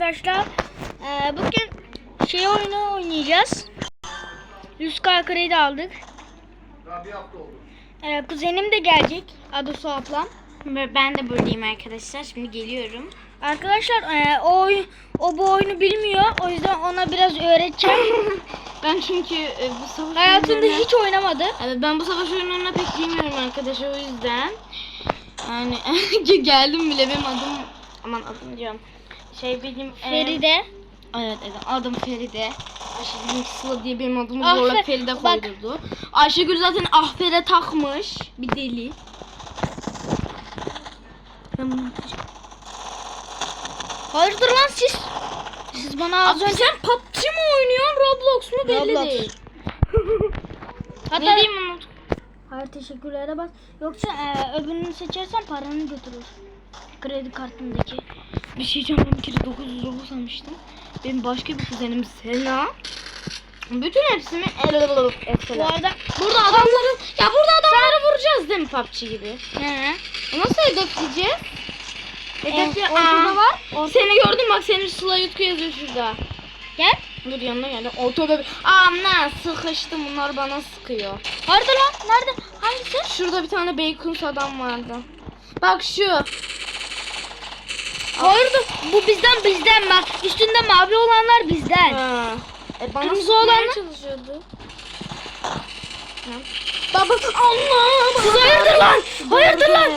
Arkadaşlar eee, bugün şey oyunu oynayacağız. 100k kredi aldık. Daha bir hafta oldu. Eee, kuzenim de gelecek. Adı Su ablam. Ben de buradayım arkadaşlar. Şimdi geliyorum. Arkadaşlar eee, o, o bu oyunu bilmiyor. O yüzden ona biraz öğreteceğim. Ben çünkü e, bu savaş Hayatında oyunlarına- hiç oynamadı. Evet ben bu savaş oyunlarına pek girmiyorum arkadaşlar o yüzden. Yani geldim bile benim adım aman adım diyorum. Şey benim e, Feride. Evet evet adım Feride. Ayşegül Sıla diye benim adımı Ah, zorla Fe- Feride bak. koydurdu. Ayşegül zaten ahfere takmış. Bir deli. Ben bunu. Hayırdır lan siz? Siz bana az Abi önce... sen PUBG mi oynuyorsun Roblox mu belli Roblox. değil. Hatta... Ne diyeyim unut. Hayır teşekkürlere bak. Yoksa eee, öbürünü seçersen paranı götürür. Kredi kartındaki. Bir şey diyeceğim ben bir kere 909 almıştım. Benim başka bir kuzenim Sena. Bütün hepsini el Bu arada Burada adamları ya burada adamları vuracağız değil mi PUBG gibi? He. Nasıl hedefleyeceğiz? Hedefle Ee, ortada Aa, var. Seni gördüm bak senin Sıla Yutku yazıyor şurada. Gel. Dur yanına geldi. Ortada bir... Amına sıkıştım bunlar bana sıkıyor. Nerede lan? Nerede? Hangisi? Şurada bir tane bacon adam vardı. Bak şu. Hayırdır? Bu bizden bizden bak. Üstünde mavi olanlar bizden. Ha. E bana Kırmızı sıkmaya olan mı? çalışıyordu. Ha. Baba Allah! Siz hayırdır lan? Hayırdır lan?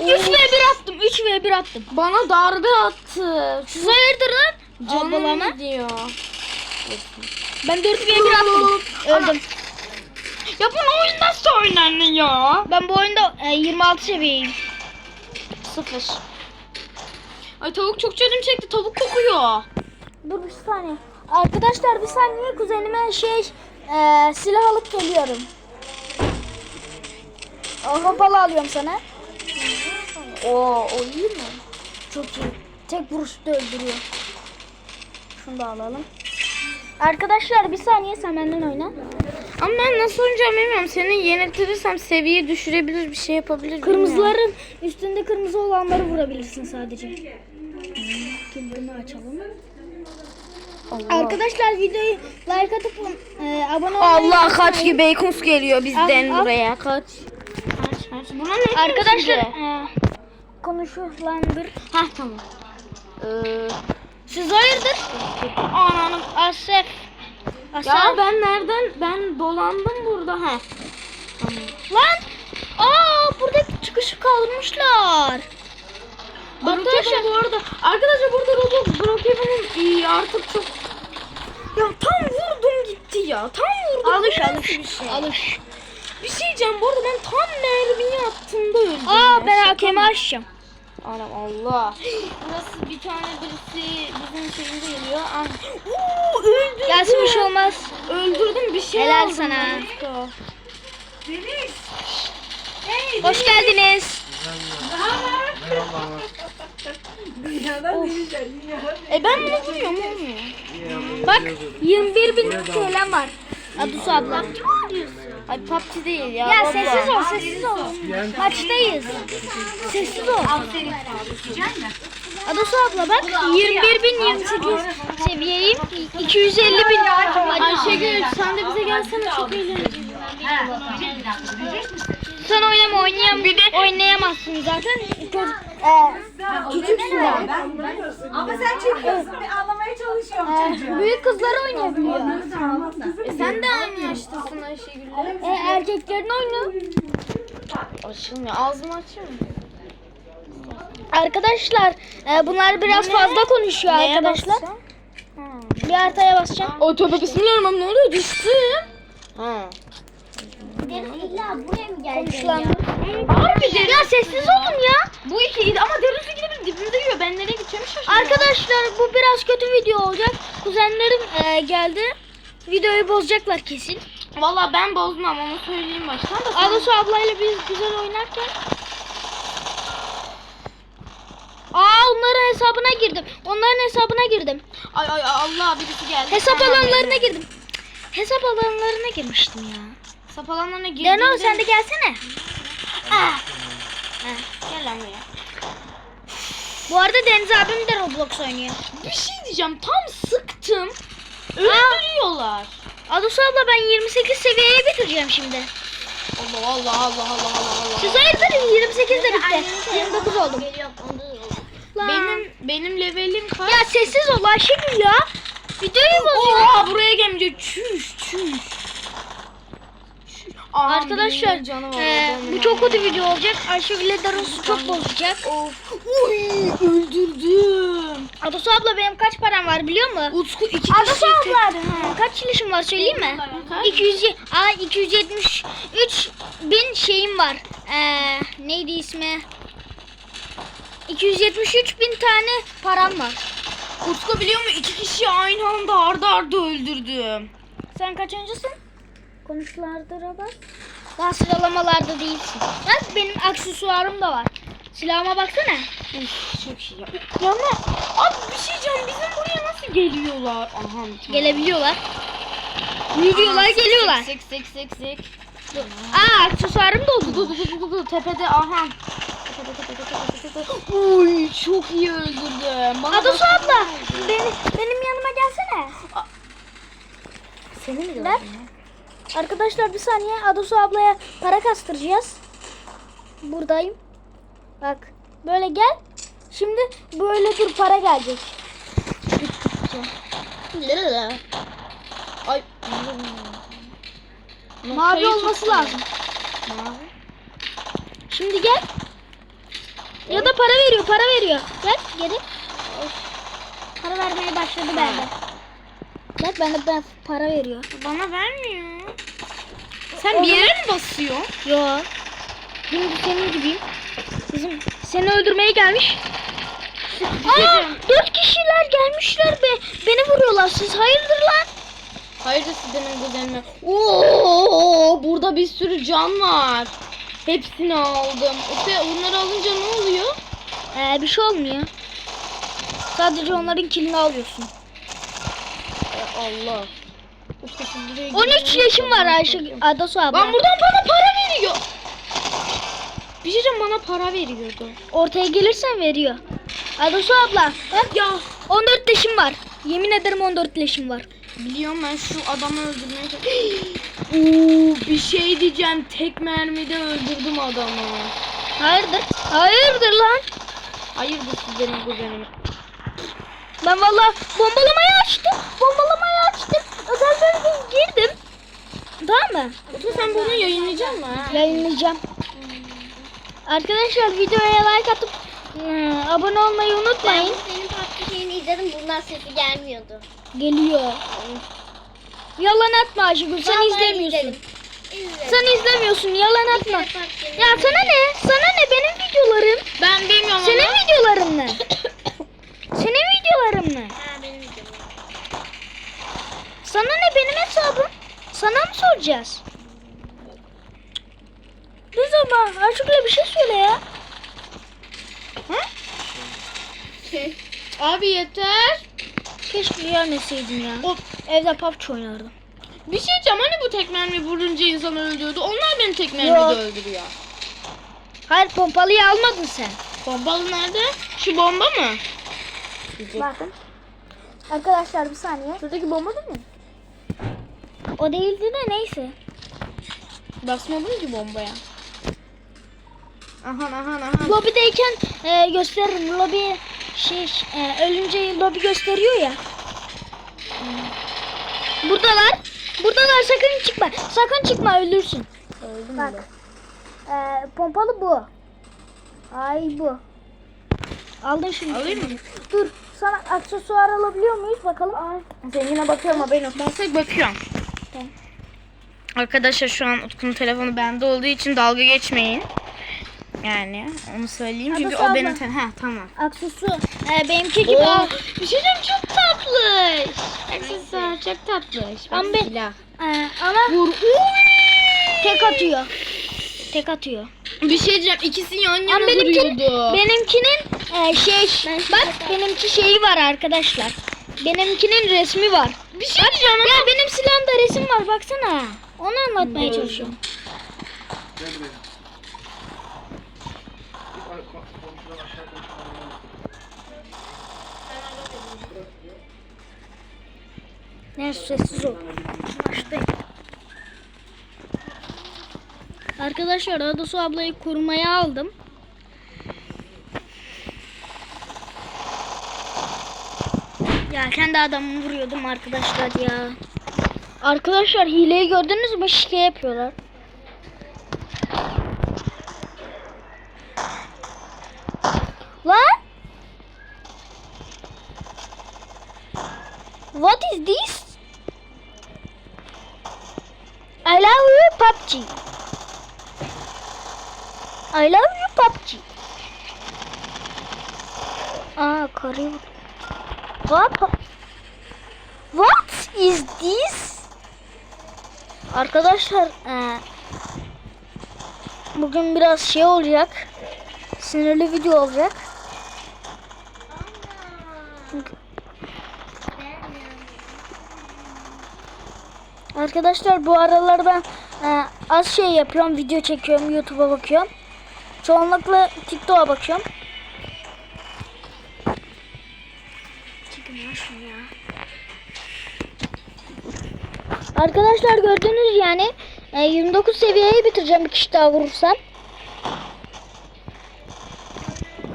Darbe. 3 v 1 attım. 3 v 1 attım. Bana darbe attı. Siz hayırdır lan? Canım gidiyor. Ben 4 v 1 attım. Öldüm. Ya bu oyun nasıl oynanıyor? Ben bu oyunda e, 26 seviyeyim. Sıfır. Ay tavuk çok canım çekti. Tavuk kokuyor. Dur bir saniye. Arkadaşlar bir saniye kuzenime şey e, silah alıp geliyorum. Avrupalı alıyorum sana. Oo, o iyi mi? Çok iyi. Tek vuruşta öldürüyor. Şunu da alalım. Arkadaşlar bir saniye sen benden oyna. Ama ben nasıl oynayacağım bilmiyorum. Seni yeniltirirsem seviye düşürebilir bir şey yapabilir. bilmiyorum. Kırmızıların üstünde kırmızı olanları vurabilirsin sadece. Kilidini açalım. Allah. Arkadaşlar videoyu like atıp e, abone olmayı Allah kaç gibi bacon geliyor bizden Al, al. buraya. Kaç. Kaç kaç. Buna ne Arkadaşlar e, konuşulandır. Hah tamam. Ee, Siz hayırdır? ananı. Asef. Asef. Ya ben nereden? Ben dolandım burada. Ha. Tamam. Lan! Aa buradaki çıkışı kaldırmışlar. Arkadaşlar bu arada arkadaşlar burada Roblox Brookhaven'ın iyi artık çok ya tam vurdum gitti ya. Tam vurdum. Alış alış. Bir şey? Alış. Bir şey diyeceğim bu arada ben tam mermiyi attığımda öldüm. Aa ya. ben hakemi açacağım. Anam Allah. Burası bir tane birisi bizim şeyimize geliyor. Ay. Oo, öldürdüm. Gelsin bir şey olmaz. Öldürdüm bir şey Helal aldım sana. ben usta. Hoş geldiniz. E ben bunu vuruyorum olmuyor. Bak 21 bin TL'm var. Adusu abla. Ay PUBG değil ya. Ya sessiz ol sessiz ol. Maçtayız. Sessiz ol. Adusu abla bak 21 bin 28 seviyeyim. 250 bin. Ayşegül sen de bize gelsene çok eğlenceli. Sen oynama oynayam oynayamazsın zaten. Çocuk, e, küçüksün daha. Ama sen çekiyorsun. Bir anlamaya çalışıyorum çocuğu. E, büyük kızlar oynayabiliyor. E sen de aynı yaştasın Ayşegül'le. E, erkeklerin oyunu. Açılmıyor. Ağzımı açıyor? Arkadaşlar e, bunlar biraz fazla konuşuyor arkadaşlar. Bir haritaya basacağım. O tövbe bismillahirrahmanirrahim ne oluyor düştüm. Ha. İlla buraya mı geldin ya? Ya sessiz olun ya. Bu iki ama derisi gibi dibimde yiyor. Ben nereye gideceğimi şaşırıyorum. Arkadaşlar bu biraz kötü video olacak. Kuzenlerim e, geldi. Videoyu bozacaklar kesin. Valla ben bozmam onu söyleyeyim baştan da. sen- Adosu ablayla biz güzel oynarken. Aa onların hesabına girdim. Onların hesabına girdim. Ay ay Allah birisi geldi. Hesap alanlarına girdim. Hesap alanlarına girmiştim ya. Hesap alanlarına girdiğinde. Deno sen de gelsene. Ah. Heh, Gel lan buraya. Bu arada Deniz abim de Roblox oynuyor. Bir şey diyeceğim. Tam sıktım. Öldürüyorlar. Ados abla ben 28 seviyeye bitireceğim şimdi. Allah Allah Allah Allah Allah Allah. Siz hayırdır 28 de bitti. 29 oldum. Lan. Benim benim levelim kaç? Ya sessiz ol Ayşegül ya. Videoyu bozuyor. Oha buraya gelince çüş çüş. Aa, Arkadaşlar adamım. bu çok kötü video olacak. Ayşegül'le Daros'u çok bozacak. Of. Uy öldürdüm. Ados abla benim kaç param var biliyor musun? Utku iki kişi abla kaç ilişim var söyleyeyim mi? Kaç? 200 Aa 273 bin şeyim var. Eee neydi ismi? 273 bin tane param var. Utku biliyor musun? İki kişi aynı anda arda arda öldürdüm. Sen kaçıncısın? Konuşulardıra bak. Daha sıralamalarda değilsin. Bak benim aksesuarım da var. Silahıma baksana. Çok şey ya. Yana. Abi bir şey diyeceğim. Bizim buraya nasıl geliyorlar? Aha. tamam. Gelebiliyorlar. Yürüyorlar geliyorlar. Sek sek sek sek. Aa aksesuarım da oldu. Dur dur dur dur tepede aha. Uy çok iyi öldürdüm. Bana Ados bak- abla beni, benim yanıma gelsene. Seni mi Ver. Arkadaşlar bir saniye Ados ablaya para kastıracağız. Buradayım. Bak böyle gel. Şimdi böyle dur para gelecek. Ay. Mavi olması lazım. Mavi. Şimdi gel. Ya da para veriyor, para veriyor. Gel geri. Para vermeye başladı bende. Bak bende ben para veriyor. Bana vermiyor. Sen bir yere mi basıyorsun? Yo. Şimdi senin gibiyim. Bizim seni öldürmeye gelmiş. Aa, dört kişiler gelmişler be. Beni vuruyorlar. Siz hayırdır lan? Hayırdır siz benim kuzenime? Oo, burada bir sürü can var. Hepsini aldım. Efe bunları alınca ne oluyor? Ee, bir şey olmuyor. Sadece onların kilini alıyorsun. Allah. Utku siz buraya 13 yaşım var Ayşe Adasu abla. Lan buradan bana para veriyor. Bir şey bana para veriyordu. Ortaya gelirsen veriyor. Adasu abla. Bak Ya 14 leşim var. Yemin ederim 14 leşim var. biliyorum ben şu adamı öldürmeye çalışıyorum. Bir şey diyeceğim. Tek mermide öldürdüm adamı. Hayırdır? Hayırdır lan? Hayırdır siz benim kuzenime? Ben valla bombalamayı açtım. Bombalamayı açtım. Bölgeye girdim. Tamam mı? Utku sen bunu yayınlayacak mısın? Yayınlayacağım. Arkadaşlar videoya like atıp ıı, abone olmayı unutmayın. Senin tatlı şeyini izledim bundan sesi gelmiyordu. Geliyor. Yalan atma Ayşegül sen Vallahi izlemiyorsun. izledim. İzledim. Sen izlemiyorsun yalan atma. Ya sana ne? Sana ne benim videolarım? Ben bilmiyorum Senin ama. videoların ne? Senin videoların ne? Ha benim videom. Sana ne benim hesabım? Sana mı soracağız? Ne zaman? Ayşegül'e bir şey söyle ya. Abi yeter. Keşke gelmeseydin ya. O, Evde PUBG oynardım. bir şey diyeceğim hani bu tek mermi vurunca insan öldürdü. Onlar beni tek Yok. mermide öldürüyor. Hayır pompalıyı almadın sen. Bombalı nerede? Şu bomba mı? Bakın. Arkadaşlar bir saniye. Şuradaki bomba da mı? O değildi de neyse. Basmadım ki bombaya. Ahan ahan ahan. Lobideyken e, gösteririm. Lobi şey e, ölünce lobi gösteriyor ya. Buradalar. Buradalar sakın çıkma. Sakın çıkma ölürsün. Bak. E, pompalı bu. Ay bu. Aldın şimdi. Alayım mı? Dur. Sana aksesuar alabiliyor muyuz bakalım? Zengine bakıyorum haberin olsun. Ben bakıyorum. Tamam. Arkadaşlar şu an Utku'nun telefonu bende olduğu için dalga geçmeyin. Yani onu söyleyeyim çünkü Abla, o benim abla. telefon. Ha tamam. Aksesuar. E, benimki gibi. Oo, bir şey diyeceğim çok tatlı. Aksesuar çok tatlı. Ama ben- silah. E, ama Vur. tek atıyor. Tek atıyor. Bir şey diyeceğim ikisi yan yana Ama benimkinin, duruyordu. benimkinin e, şey bak benimki şeyi var arkadaşlar. Benimkinin resmi var. Bir şey diyeceğim ama. Ya benim silahımda resim var baksana. Onu anlatmaya çalışıyorum. Gel buraya. Git sessiz ol. Başlayın. Arkadaşlar Adosu ablayı kurmaya aldım. Ya kendi adamımı vuruyordum arkadaşlar ya. Arkadaşlar hileyi gördünüz mü? Şike yapıyorlar. Lan! What is this? I love you PUBG. I love you PUBG. Aa vur- What? What is this? Arkadaşlar eee, bugün biraz şey olacak. Sinirli video olacak. Arkadaşlar bu aralar ben eee, az şey yapıyorum. Video çekiyorum. YouTube'a bakıyorum. Çoğunlukla TikTok'a bakıyorum. Ya şunu ya. Arkadaşlar gördünüz yani e, 29 seviyeyi bitireceğim bir kişi daha vurursam.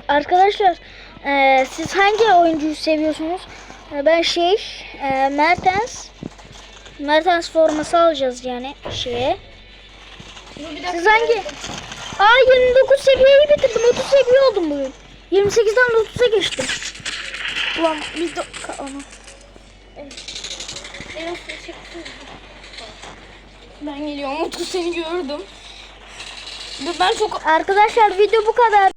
Arkadaşlar e, siz hangi oyuncuyu seviyorsunuz? E, ben şey e, Mertens Mertens forması alacağız yani şeye. Siz hangi? Aa 29 seviyeyi bitirdim. 30 seviye oldum bugün. 28'den 30'a geçtim. Ulan bir dakika onu. Ben geliyorum. Utku seni gördüm. Ben çok Arkadaşlar video bu kadar.